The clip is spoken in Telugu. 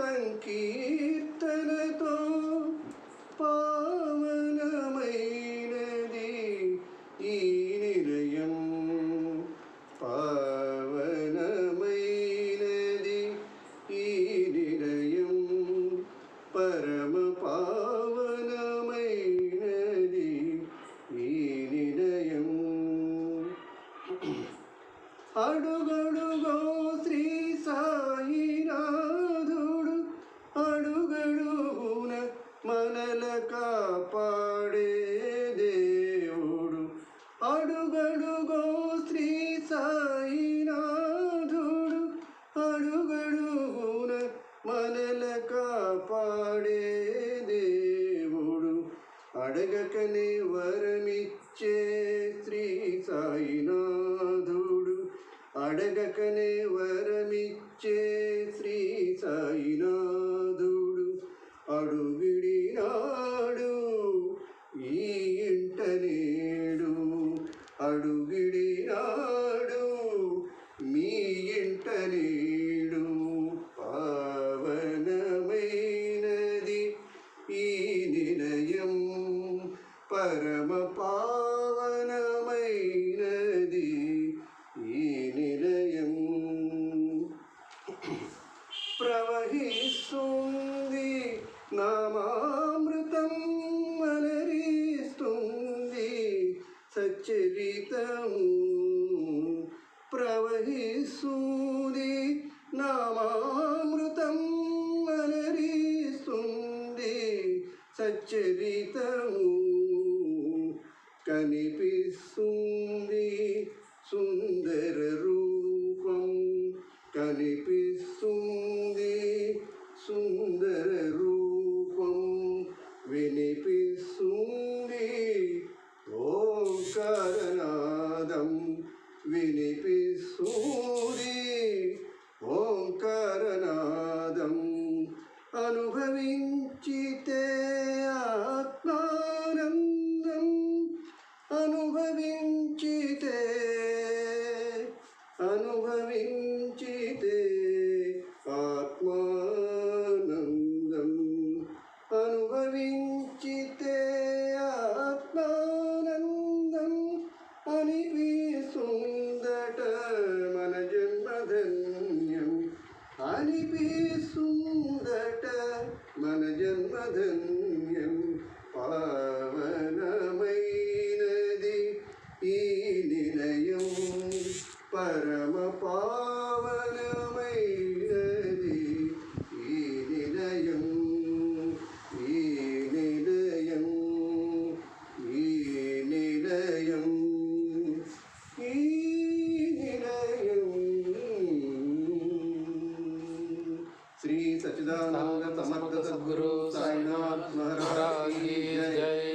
تنكير కాపాడే దేవుడు. అడుగడుగో శ్రీ సాయినాథుడు. అడుగడుగున మనల కాపాడే దేవుడు. అడగకనే వరమిచ్చే శ్రీ సాయినాథుడు. అడగకనే వరమిచ్చే శ్రీ సాయినాథుడు. అడుగిడినాడు ఈ నిలయం పరమ పావనమైనది ఈ నిలయం ప్రవహిస్తుంది నామామృతం అలరిస్తుంది సచ్చరితము ప్రవహిస్తుంది సచ్చరితము కనిపిస్తుంది సుందర రూపం. కనిపిస్తుంది సుందర రూపం. వినిపిస్తుంది ఓంకారనాదం వినిపిస్తుంది ఓంకారనాదం అనుభవించితే ఆత్మానందం అనుభవించితే ജന്മധന്യം പാവനമൈനതി ഈ നിലയം പരമപാ श्री सच्चिदानंद समर्थ सद्गुरु साईनाथ महाराज की जय